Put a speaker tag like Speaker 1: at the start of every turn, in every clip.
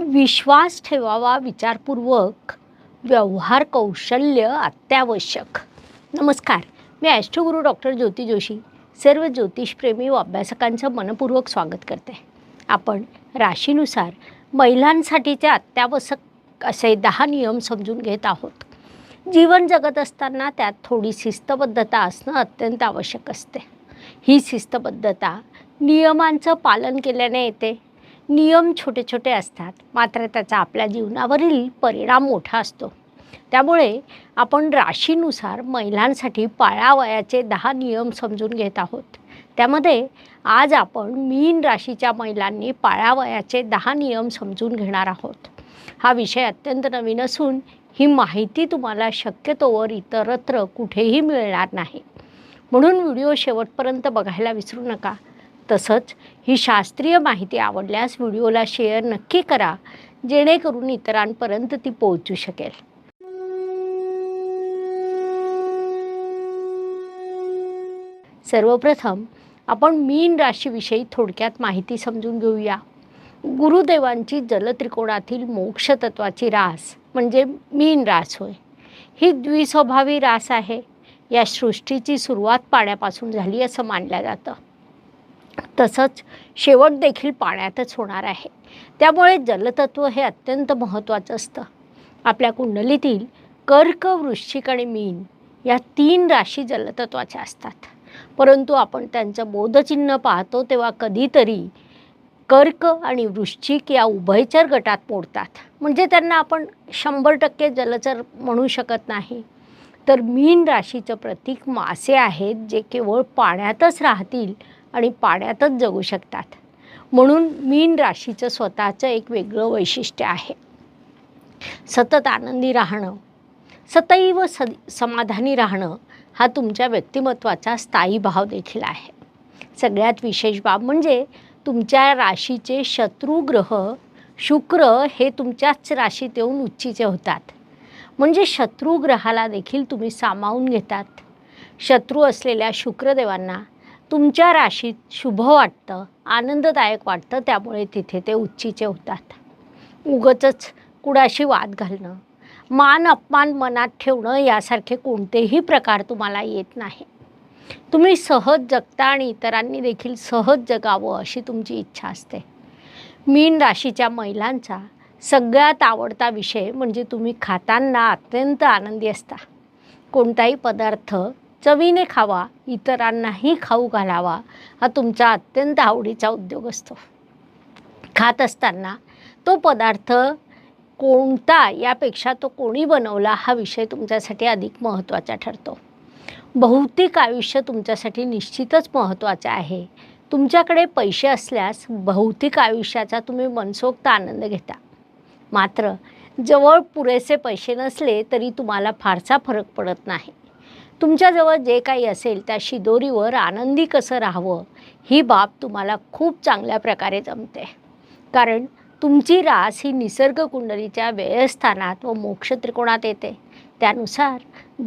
Speaker 1: विश्वास ठेवावा विचारपूर्वक व्यवहार कौशल्य अत्यावश्यक. नमस्कार मी ॲस्ट्रोगुरू डॉक्टर ज्योती जोशी सर्व ज्योतिषप्रेमी व अभ्यासकांचं मनपूर्वक स्वागत करते. आपण राशीनुसार महिलांसाठीचे अत्यावश्यक असे दहा नियम समजून घेत आहोत. जीवन जगत असताना त्यात थोडी शिस्तबद्धता असणं अत्यंत आवश्यक असते. ही शिस्तबद्धता नियमांचं पालन केल्याने येते. नियम छोटे छोटे असतात. मात्र त्याचा आपल्या जीवनावरील परिणाम मोठा असतो. त्यामुळे आपण राशीनुसार महिलांसाठी पाळावयाचे दहा नियम समजून घेत आहोत. त्यामध्ये आज आपण मीन राशीच्या महिलांनी पाळावयाचे दहा नियम समजून घेणार आहोत. हा विषय अत्यंत नवीन असून ही माहिती तुम्हाला शक्यतोवर इतरत्र कुठेही मिळणार नाही. म्हणून व्हिडिओ शेवटपर्यंत बघायला विसरू नका. तसंच ही शास्त्रीय माहिती आवडल्यास व्हिडिओला शेअर नक्की करा जेणेकरून इतरांपर्यंत ती पोहोचू शकेल. सर्वप्रथम आपण मीन राशीविषयी थोडक्यात माहिती समजून घेऊया. गुरुदेवांची जलत्रिकोणातील मोक्ष तत्वाची रास म्हणजे मीन रास होय. ही द्विस्वभावी रास आहे. या सृष्टीची सुरुवात पाण्यापासून झाली असं मानलं जातं. तसंच शेवट देखील पाण्यातच होणार आहे. त्यामुळे जलतत्व हे अत्यंत महत्त्वाचं असतं. आपल्या कुंडलीतील कर्क वृश्चिक आणि मीन या तीन राशी जलतत्वाच्या असतात. परंतु आपण त्यांचं बोधचिन्ह पाहतो तेव्हा कधीतरी कर्क आणि वृश्चिक या उभयचर गटात मोडतात. म्हणजे त्यांना आपण शंभर टक्के जलचर म्हणू शकत नाही. तर मीन राशीचं प्रतीक मासे आहेत जे केवळ पाण्यातच राहतील आणि पाण्यातच जगू शकतात. म्हणून मीन राशीचं स्वतःचं एक वेगळं वैशिष्ट्य आहे. सतत आनंदी राहणं सतैव स समाधानी राहणं हा तुमच्या व्यक्तिमत्वाचा स्थायी भाव देखील आहे. सगळ्यात विशेष बाब म्हणजे तुमच्या राशीचे शत्रुग्रह शुक्र हे तुमच्याच राशीत येऊन उच्चीचे होतात. म्हणजे शत्रुग्रहाला देखील तुम्ही सामावून घेतात. शत्रू असलेल्या शुक्रदेवांना तुमच्या राशीत शुभ वाटतं आनंददायक वाटतं त्यामुळे तिथे ते उच्चीचे होतात. उगचच कुणाशी वाद घालणं मान अपमान मनात ठेवणं यासारखे कोणतेही प्रकार तुम्हाला येत नाही. तुम्ही सहज जगता आणि इतरांनी देखील सहज जगावं अशी तुमची इच्छा असते. मीन राशीच्या महिलांचा सगळ्यात आवडता विषय म्हणजे तुम्ही खाताना अत्यंत आनंदी असता. कोणताही पदार्थ चवीने खावा इतरांनाही खाऊ घालावा हा तुमचा अत्यंत आवडीचा उद्योग असतो. खात असताना तो पदार्थ कोणता यापेक्षा तो कोणी बनवला हा विषय तुमच्यासाठी अधिक महत्त्वाचा ठरतो. भौतिक आयुष्य तुमच्यासाठी निश्चितच महत्त्वाचं आहे. तुमच्याकडे पैसे असल्यास भौतिक आयुष्याचा तुम्ही मनसोक्त आनंद घेता. मात्र जवळ पुरेसे पैसे नसले तरी तुम्हाला फारसा फरक पडत नाही. तुमच्याजवळ जे काही असेल त्या शिदोरीवर आनंदी कसं राहावं ही बाब तुम्हाला खूप चांगल्या प्रकारे जमते. कारण तुमची रास ही निसर्ग कुंडलीच्या व्ययस्थानात व मोक्ष त्रिकोणात येते. त्यानुसार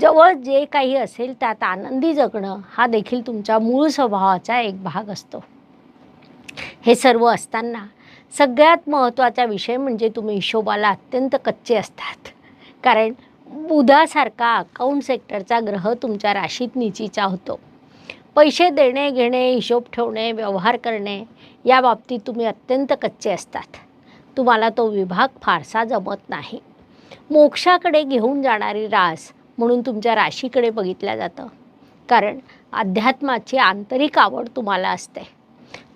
Speaker 1: जवळ जे काही असेल त्यात आनंदी जगणं हा देखील तुमच्या मूळ स्वभावाचा एक भाग असतो. हे सर्व असताना सगळ्यात महत्त्वाचा विषय म्हणजे तुम्ही हिशोबाला अत्यंत कच्चे असतात. कारण बुधासारखा अकाउंट सेक्टरचा ग्रह तुमच्या राशीत निचीचा होतो. पैसे देणे घेणे हिशोब ठेवणे व्यवहार करणे या बाबतीत तुम्ही अत्यंत कच्चे असतात. तुम्हाला तो विभाग फारसा जमत नाही. मोक्षाकडे घेऊन जाणारी रास म्हणून तुमच्या राशीकडे बघितलं जातं. कारण अध्यात्माची आंतरिक आवड तुम्हाला असते.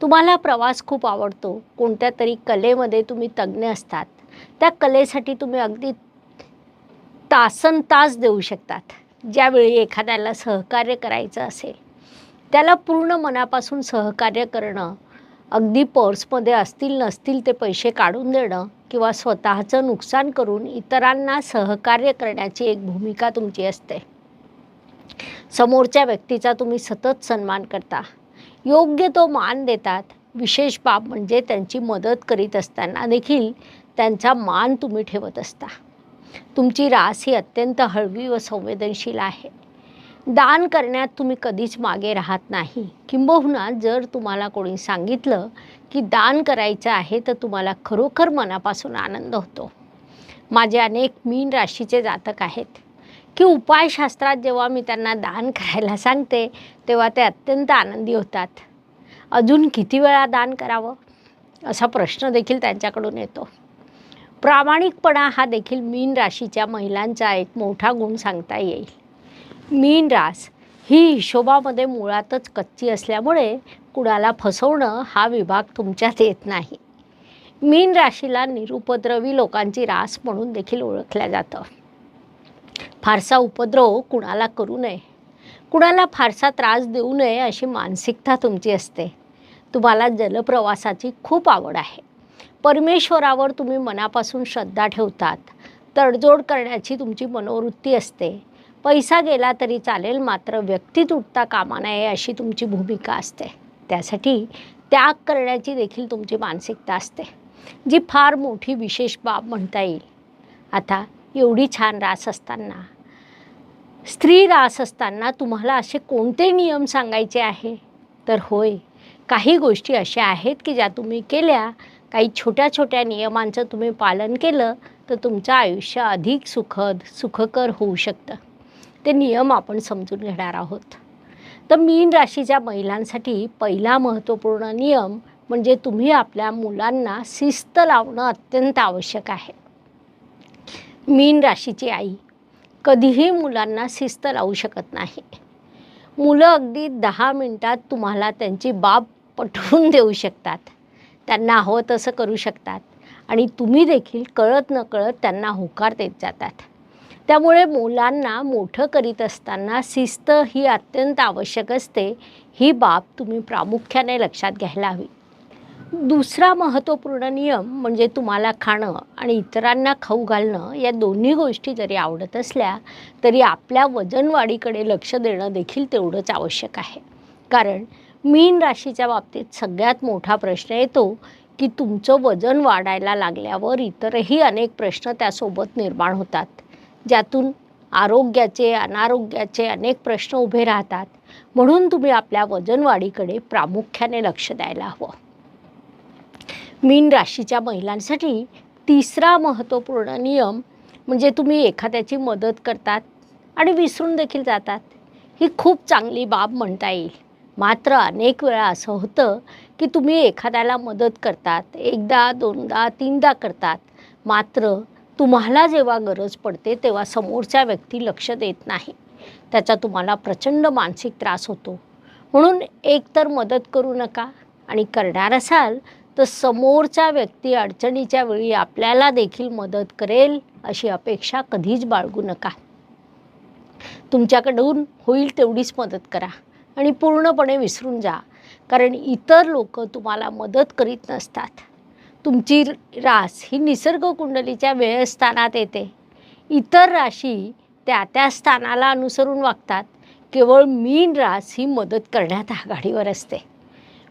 Speaker 1: तुम्हाला प्रवास खूप आवडतो. कोणत्या तरी कलेमध्ये तुम्ही तज्ज्ञ असतात. त्या कलेसाठी तुम्ही अगदी तासन तास देऊ शकतात. ज्यावेळी एखाद्याला सहकार्य करायचं असेल. त्याला पूर्ण मनापासून सहकार्य करणं अगदी पर्समध्ये असतील नसतील ते पैसे काढून देणं किंवा स्वतःचं नुकसान करून इतरांना सहकार्य करण्याची एक भूमिका तुमची असते. समोरच्या व्यक्तीचा तुम्ही सतत सन्मान करता. योग्य तो मान देतात. विशेष बाब म्हणजे त्यांची मदत करीत असताना देखील त्यांचा मान तुम्ही ठेवत असता. तुमची रास ही अत्यंत हळवी व संवेदनशील आहे. दान करण्यात तुम्ही कधीच मागे राहत नाही. किंबहुना जर तुम्हाला कोणी सांगितलं की दान करायचं आहे तर तुम्हाला खरोखर मनापासून आनंद होतो. माझे अनेक मीन राशीचे जातक आहेत की उपायशास्त्रात जेव्हा मी त्यांना दान करायला सांगते तेव्हा ते अत्यंत आनंदी होतात. अजून किती वेळा दान करावं? असा प्रश्न देखील त्यांच्याकडून येतो. प्रामाणिकपणा हा देखील मीन राशीच्या महिलांचा एक मोठा गुण सांगता येईल. मीन रास ही हिशोबामध्ये मुळातच कच्ची असल्यामुळे कुणाला फसवणं हा विभाग तुमच्यात येत नाही. मीन राशीला निरुपद्रवी लोकांची रास म्हणून देखील ओळखल्या जातं. फारसा उपद्रव कुणाला करू नये. कुणाला फारसा त्रास देऊ नये अशी मानसिकता तुमची असते. तुम्हाला जलप्रवासाची खूप आवड आहे. परमेश्वरावर तुम्ही मनापासून श्रद्धा ठेवतात. तडजोड करण्याची तुमची मनोवृत्ती असते. पैसा गेला तरी चालेल मात्र व्यक्ती तुटता कामा नये अशी तुमची भूमिका असते. त्यासाठी त्याग करण्याची देखील तुमची मानसिकता असते. जी फार मोठी विशेष बाब म्हणता येईल. आता एवढी छान रास असताना स्त्री रास असताना तुम्हाला असे कोणते नियम सांगायचे आहे? तर होय काही गोष्टी अशा आहेत की ज्या तुम्ही केल्या काही छोट्या छोट्या नियमांचं तुम्ही पालन केलं तर तुमचं आयुष्य अधिक सुखद सुखकर होऊ शकतं. ते नियम आपण समजून घेणार आहोत. तर मीन राशीच्या महिलांसाठी पहिला महत्त्वपूर्ण नियम म्हणजे तुम्ही आपल्या मुलांना शिस्त लावणं अत्यंत आवश्यक आहे. मीन राशीची आई कधीही मुलांना शिस्त लावू शकत नाही. मुलं अगदी दहा मिनटात तुम्हाला त्यांची बाब पटवून देऊ शकतात. त्यांना हवं तसं करू शकतात. आणि तुम्ही देखील कळत न कळत त्यांना होकार देत जातात. त्यामुळे मुलांना मोठं करीत असताना शिस्त ही अत्यंत आवश्यक असते. ही बाब तुम्ही प्रामुख्याने लक्षात घ्यायला हवी. दुसरा महत्त्वपूर्ण नियम म्हणजे तुम्हाला खाणं आणि इतरांना खाऊ घालणं या दोन्ही गोष्टी जरी आवडत असल्या तरी आपल्या वजनवाढीकडे लक्ष देणं देखील तेवढंच आवश्यक आहे. कारण मीन राशीच्या बाबतीत सगळ्यात मोठा प्रश्न येतो की तुमचं वजन वाढायला लागल्यावर इतरही अनेक प्रश्न त्यासोबत निर्माण होतात. ज्यातून आरोग्याचे अनारोग्याचे अनेक प्रश्न उभे राहतात. म्हणून तुम्ही आपल्या वजनवाढीकडे प्रामुख्याने लक्ष द्यायला हवं. मीन राशीच्या महिलांसाठी तिसरा महत्त्वपूर्ण नियम म्हणजे तुम्ही एखाद्याची मदत करतात आणि विसरून देखील जातात. ही खूप चांगली बाब म्हणता येईल. मात्र अनेक वेळा असं होतं की तुम्ही एखाद्याला मदत करतात एकदा दोनदा तीनदा करतात. मात्र तुम्हाला जेव्हा गरज पडते तेव्हा समोरच्या व्यक्ती लक्ष देत नाही. त्याचा तुम्हाला प्रचंड मानसिक त्रास होतो. म्हणून एकतर मदत करू नका आणि करणार असाल तर समोरच्या व्यक्ती अडचणीच्या वेळी आपल्याला देखील मदत करेल अशी अपेक्षा कधीच बाळगू नका. तुमच्याकडून होईल तेवढीच मदत करा. आणि पूर्णपणे विसरून जा. कारण इतर लोक तुम्हाला मदत करीत नसतात. तुमची रास ही निसर्ग कुंडलीच्या वेळस्थानात येते. इतर राशी त्या त्या स्थानाला अनुसरून वागतात. केवळ मीन रास ही मदत करण्यात आघाडीवर असते.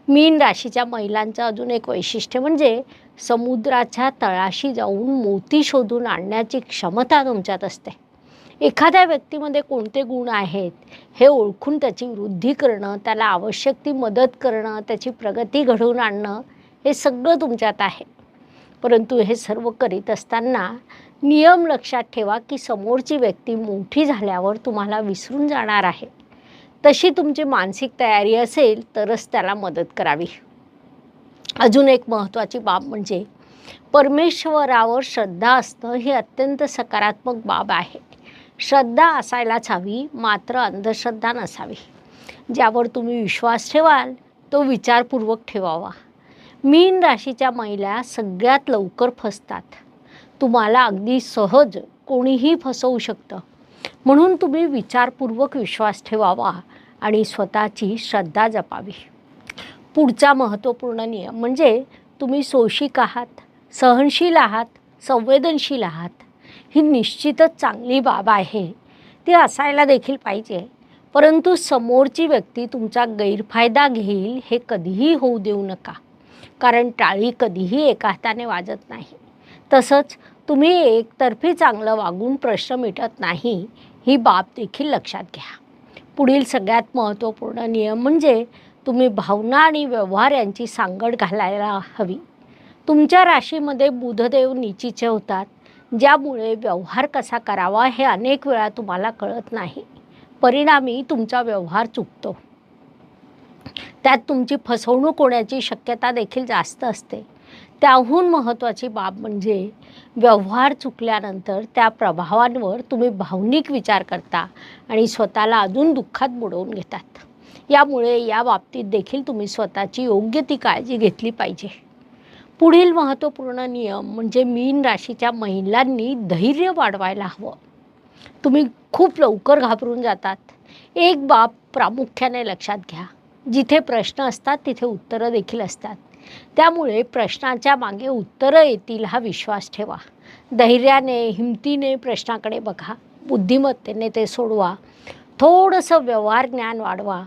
Speaker 1: मीन राशीच्या महिलांचं अजून एक वैशिष्ट्य म्हणजे समुद्राच्या तळाशी जाऊन मोती शोधून आणण्याची क्षमता तुमच्यात असते. एखाद्या व्यक्तीमध्ये कोणते गुण आहेत हे ओळखून त्याची वृद्धी करणं त्याला आवश्यक ती मदत करणं त्याची प्रगती घडवून आणणं हे सगळं तुमच्यात आहे. परंतु हे सर्व करीत असताना नियम लक्षात ठेवा की समोरची व्यक्ती मोठी झाल्यावर तुम्हाला विसरून जाणार आहे. तशी तुमची मानसिक तयारी असेल तरच त्याला मदत करावी. अजून एक महत्त्वाची बाब म्हणजे परमेश्वरावर श्रद्धा असणं ही अत्यंत सकारात्मक बाब आहे. श्रद्धा असायलाच हवी मात्र अंधश्रद्धा नसावी. ज्यावर तुम्ही विश्वास ठेवाल तो विचारपूर्वक ठेवावा. मीन राशीच्या महिला सगळ्यात लवकर फसतात. तुम्हाला अगदी सहज कोणीही फसवू शकतं. म्हणून तुम्ही विचारपूर्वक विश्वास ठेवावा आणि स्वतःची श्रद्धा जपावी. पुढचा महत्त्वपूर्ण नियम म्हणजे तुम्ही सोशिक आहात सहनशील आहात संवेदनशील आहात. ही निश्चितच चांगली बाब आहे. ती असायला देखील पाहिजे. परंतु समोरची व्यक्ती तुमचा गैरफायदा घेईल हे कधीही होऊ देऊ नका. कारण टाळी कधीही एका हाताने वाजत नाही. तसंच तुम्ही एकतर्फी चांगलं वागून प्रश्न मिटत नाही ही बाब देखील लक्षात घ्या. पुढील सगळ्यात महत्त्वपूर्ण नियम म्हणजे तुम्ही भावना आणि व्यवहार यांची सांगड घालायला हवी. तुमच्या राशीमध्ये बुधदेव निचीचे होतात. ज्यामुळे व्यवहार कसा करावा हे अनेक वेळा तुम्हाला कळत नाही. परिणामी तुमचा व्यवहार चुकतो. त्यात तुमची फसवणूक होण्याची शक्यता देखील जास्त असते. त्याहून महत्त्वाची बाब म्हणजे व्यवहार चुकल्यानंतर त्या प्रभावांवर तुम्ही भावनिक विचार करता आणि स्वतःला अजून दुःखात बुडवून घेतात. यामुळे या बाबतीत देखील तुम्ही स्वतःची योग्य ती काळजी घेतली पाहिजे. पुढील महत्त्वपूर्ण नियम म्हणजे मीन राशीच्या महिलांनी धैर्य वाढवायला हवं. तुम्ही खूप लवकर घाबरून जातात. एक बाब प्रामुख्याने लक्षात घ्या. जिथे प्रश्न असतात तिथे उत्तरं देखील असतात. त्यामुळे प्रश्नाच्या मागे उत्तरं येतील हा विश्वास ठेवा. धैर्याने हिमतीने प्रश्नाकडे बघा. बुद्धिमत्तेने ते सोडवा. थोडंसं व्यवहार ज्ञान वाढवा.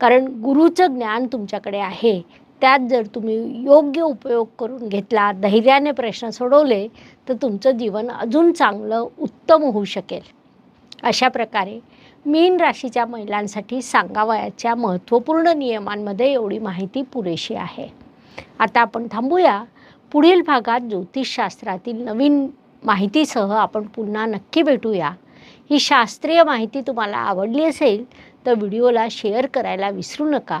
Speaker 1: कारण गुरुचं ज्ञान तुमच्याकडे आहे. त्यात जर तुम्ही योग्य उपयोग करून घेतला धैर्याने प्रश्न सोडवले तर तुमचं जीवन अजून चांगलं उत्तम होऊ शकेल. अशा प्रकारे मीन राशीच्या महिलांसाठी सांगावयाच्या महत्त्वपूर्ण नियमांमध्ये एवढी माहिती पुरेशी आहे. आता आपण थांबूया. पुढील भागात ज्योतिषशास्त्रातील नवीन माहितीसह आपण पुन्हा नक्की भेटूया. ही शास्त्रीय माहिती तुम्हाला आवडली असेल तर व्हिडिओला शेअर करायला विसरू नका.